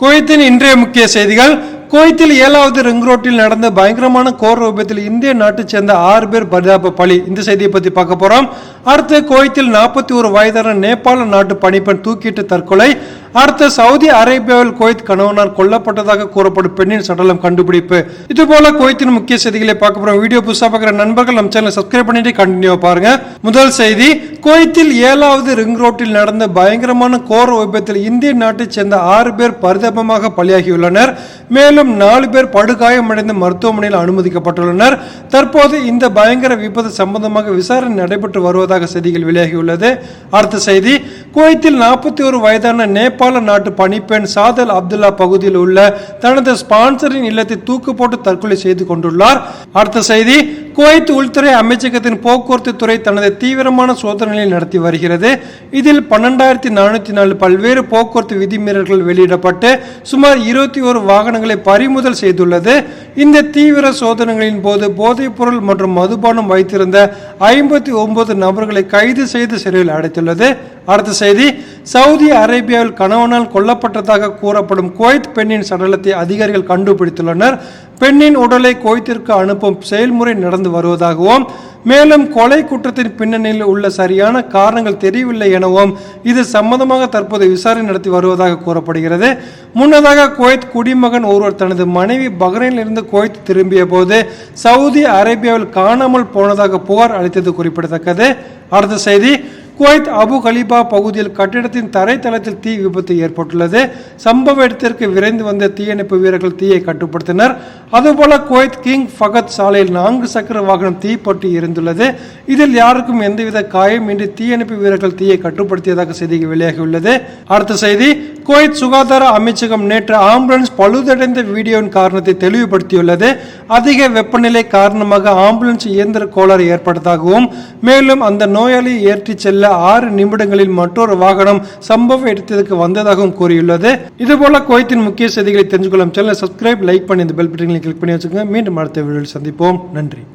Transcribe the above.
குவைத்தின் இன்றைய முக்கிய செய்திகள் குவைத்தில் ஏழாவது ரிங் ரோட்டில் நடந்த பயங்கரமான கோர் விபத்தில் இந்திய நாட்டை சேர்ந்த ஆறு பேர் பரிதாப பலி. இந்த செய்தியை பத்தி பார்க்க போறோம். அடுத்து குவைத்தில் நாற்பத்தி ஒரு வயதான நேபாள நாட்டு பணிப்பெண் தூக்கிட்டு தற்கொலை. அடுத்து சவுதி அரேபியாவில் குவைத் கணவனார் கொல்லப்பட்டதாக கூறப்படும் பெண்ணின் சடலம் கண்டுபிடிப்பு. இது போல குவைத்தின் முக்கிய செய்திகளை பார்க்க போறோம். வீடியோ புதுசா பார்க்குற நண்பர்கள் நம்ம சேனல் சப்ஸ்கிரைப் பண்ணிட்டு கண்டினியூ பாருங்க. முதல் செய்தி குவைத்தில் ஏழாவது ரிங் ரோட்டில் நடந்த பயங்கரமான கோர விபத்தில் இந்திய நாட்டைச் சேர்ந்த ஆறு பேர் பரிதாபமாக பலியாகியுள்ளனர். மேலும் நாலு பேர் படுகாயமடைந்து மருத்துவமனையில் அனுமதிக்கப்பட்டுள்ளனர். தற்போது இந்த பயங்கர விபத்து சம்பந்தமாக விசாரணை நடைபெற்று வருவதாக செய்திகள் வெளியாகியுள்ளது. அடுத்த செய்தி குவைத்தில் நாற்பத்தி ஒரு வயதான நேபாள நாட்டு பணிப்பெண் சாதல் அப்துல்லா பகுதியில் உள்ள தனது ஸ்பான்சரின் இல்லத்தை தூக்கு போட்டு தற்கொலை செய்து கொண்டுள்ளார். அடுத்த செய்தி குவைத் உள்துறை அமைச்சகத்தின் போக்குவரத்து துறை தனது தீவிரமான சோதனைகளை நடத்தி வருகிறது. இதில் பன்னெண்டாயிரத்தி நானூற்றி நாலு பல்வேறு போக்குவரத்து விதிமீறல்கள் வெளியிடப்பட்டு சுமார் இருபத்தி ஒரு வாகனங்களை பறிமுதல் செய்துள்ளது. இந்த தீவிர சோதனைகளின் போது போதைப் பொருள் மற்றும் மதுபானம் வைத்திருந்த ஐம்பத்தி ஒன்பது நபர்களை கைது செய்து சிறையில் அடைத்துள்ளது. அடுத்த செய்தி சவுதி அரேபியாவில் கணவனால் கொல்லப்பட்டதாக கூறப்படும் குவைத் பெண்ணின் சடலத்தை அதிகாரிகள் கண்டுபிடித்துள்ளனர். பெண்ணின் உடலை குவைத்திற்கு அனுப்பும் செயல்முறை நடந்து வருவதாகவும் மேலும் கொலை குற்றத்தின் பின்னணியில் உள்ள சரியான காரணங்கள் தெரியவில்லை எனவும் இது சம்பந்தமாக தற்போது விசாரணை நடத்தி வருவதாக கூறப்படுகிறது. முன்னதாக குவைத் குடிமகன் ஒருவர் தனது மனைவி பஹ்ரைனில் இருந்து குவைத் திரும்பிய போது சவுதி அரேபியாவில் காணாமல் போனதாக புகார் அளித்தது குறிப்பிடத்தக்கது. அடுத்த செய்தி குவைத் அபு கலிபா பகுதியில் கட்டிடத்தின் தரைத்தளத்தில் தீ விபத்து ஏற்பட்டுள்ளது. சம்பவ இடத்திற்கு விரைந்து வந்த தீயணைப்பு வீரர்கள் தீயை கட்டுப்படுத்தினர். அதுபோல குவைத் கிங் ஃபகத் சாலையில் நான்கு சக்கர வாகனம் தீப்பற்றி இருந்துள்ளது. இதில் யாருக்கும் எந்தவித காயமின்றி தீயணைப்பு வீரர்கள் தீயை கட்டுப்படுத்தியதாக செய்திகள் வெளியாகியுள்ளது. அடுத்த செய்தி குவைத் சுகாதார அமைச்சகம் நேற்று ஆம்புலன்ஸ் பழுதடைந்த வீடியோவின் காரணத்தை தெளிவுபடுத்தியுள்ளது. அதிக வெப்பநிலை காரணமாக ஆம்புலன்ஸ் இயந்திர கோளாறு ஏற்பட்டதாகவும் மேலும் அந்த நோயாளியை ஏற்றிச் செல்ல ஆறு நிமிடங்களில் மற்றொரு வாகனம் சம்பவ இடத்திற்கு வந்ததாகவும் கூறியுள்ளது. இதுபோல குவைத்தின் முக்கிய செய்திகளை தெரிஞ்சுக்கொள்ளும் சேனலை சப்ஸ்கிரைப் லைக் பண்ணி இந்த பெல் பட்டனை கிளிக் பண்ணி வச்சுக்கோங்க. மீண்டும் அடுத்த வீடியோவில் சந்திப்போம். நன்றி.